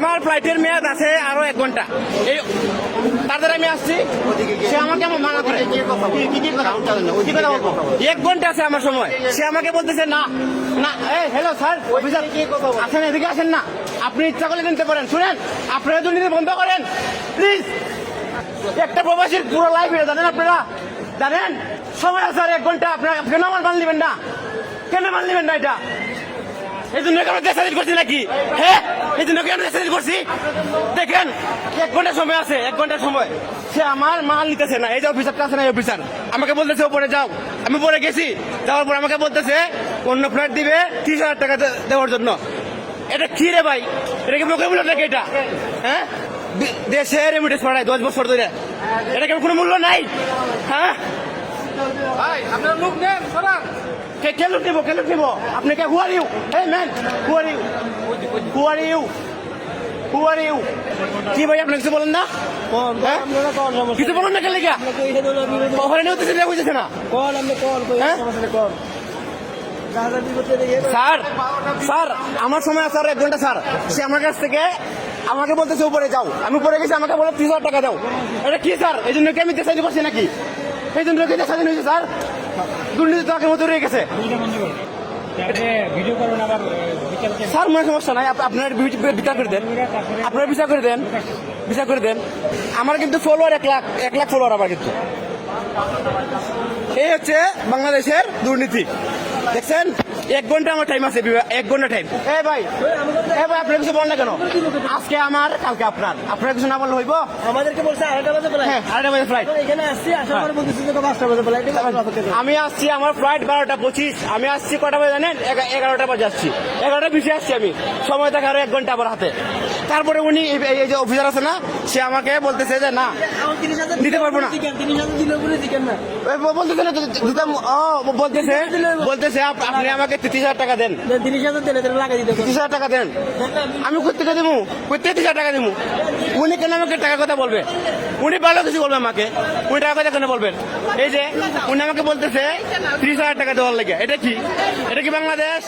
আমার ফ্লাইটের মেয়াদ আছে আরও এক ঘণ্টা। এই তারপরে আমি আসছি। সে আমাকে আমার মানা করে? এক ঘণ্টা আছে আমার সময়। সে আমাকে বলতেছে না না এই হ্যালো স্যার অফিসার আসেন এদিকে আসেন না। আপনি ইচ্ছা করলে নিতে পারেন। শুনেন আপনারা দুর্নীতি বন্ধ করেন প্লিজ একটা প্রবাসীর পুরো লাইফ এটা। জানেন আপনারা? জানেন? সময় আছে আর এক ঘণ্টা। আপনারা কেন আমার মান নেবেন না। কেন মান নেবেন না এটা? এই জন্য আমরা দেশাদিত করছি নাকি? হ্যাঁ? এই জন্য কি আমরা দেশাদিত করছি? দেখেন, এক ঘণ্টা সময় আছে, এক ঘণ্টা সময়। সে আমার মাল নিতেছে না, এই যে অফিসারটা আছে না এই অফিসার আমাকে বলতেছে, ওপরে যাও। আমি পরে গেছি, যাওয়ার পর আমাকে বলতেছে, অন্য ফ্লাইট দিবে ত্রিশ হাজার টাকা দেওয়ার জন্য। এটা কি রে ভাই? এটা কি মুখে মূল্য নাকি এটা? হ্যাঁ? দেশে রেমিটেন্স পাঠায়, দশ বছর ধরে। এটা কি কোনো মূল্য নাই। হ্যাঁ? ভাই আপনার মুখ নেন সরান। কে কে লুট নিব কে লুট নিব। আপনি কে who are you hey man who are you who are you who are you কি ভাই আপনি কিছু বলেন না হ্যাঁ? কিছু বলেন না কেন লেগা ওখানে নিয়ে বুঝেছে না। হ্যাঁ? স্যার স্যার আমার সময় আছে আর এক ঘণ্টা স্যার। সে আমার কাছ থেকে আমাকে বলতেছে উপরে যাও। আমি উপরে গেছি আমাকে বলে ত্রিশ হাজার টাকা দাও। এটা কি স্যার? এই জন্য কি আমি দেশাদি করছি নাকি? এই জন্য কি স্বাধীন হয়েছে, স্যার, দুর্নীতি তো আগের মতো রয়ে গেছে। স্যার, মনে সমস্যা নাই, আপ- আপনার বিচার করে দেন। আপনার বিচার করে দেন, বিচার করে দেন। আমার কিন্তু ফলোয়ার এক লাখ এক লাখ ফলোয়ার আমার কিন্তু। এই হচ্ছে বাংলাদেশের দুর্নীতি। দেখছেন? এক ঘণ্টা আমার টাইম আছে এক ঘণ্টা টাইম এ ভাই এ ভাই আপনার কিছু বলেন না কেন? আজকে আমার কালকে আপনার। আপনার কিছু না বললে হইব? আমাদেরকে বলছে আড়াইটা বাজে ফ্লাইট হ্যাঁ আড়াইটা বাজে ফ্লাইট এখানে আসছি আসার পরে বলতেছি যে পাঁচটা বাজে ফ্লাইট আমি আসছি আমার ফ্লাইট বারোটা পঁচিশ। আমি আসছি কটা বাজে জানেন? এগারোটা বাজে আসছি। এগারোটা বিশে আসছি আমি। সময় থাকে আরও এক ঘণ্টা আমার হাতে। তারপরে উনি এই- এই যে অফিসার আছে না সে আমাকে বলতেছে যে না দিতে পারব না। না। বলতেছে ও বলতেছে বলতেছে আপনি আমাকে তিরিশ হাজার টাকা দেন। তিরিশ হাজার দিলে তাহলে লাগাই দিতে তিরিশ হাজার টাকা দেন। আমি দেবো তিরিশ হাজার টাকা দেবো উনি কেন আমাকে টাকার কথা বলবে? উনি ভালো কিছু বলবে আমাকে। উনি টাকার কথা কেন বলবেন? এই যে উনি আমাকে বলতেছে ত্রিশ হাজার টাকা দেওয়ার লেগে। এটা কি? এটা কি বাংলাদেশ?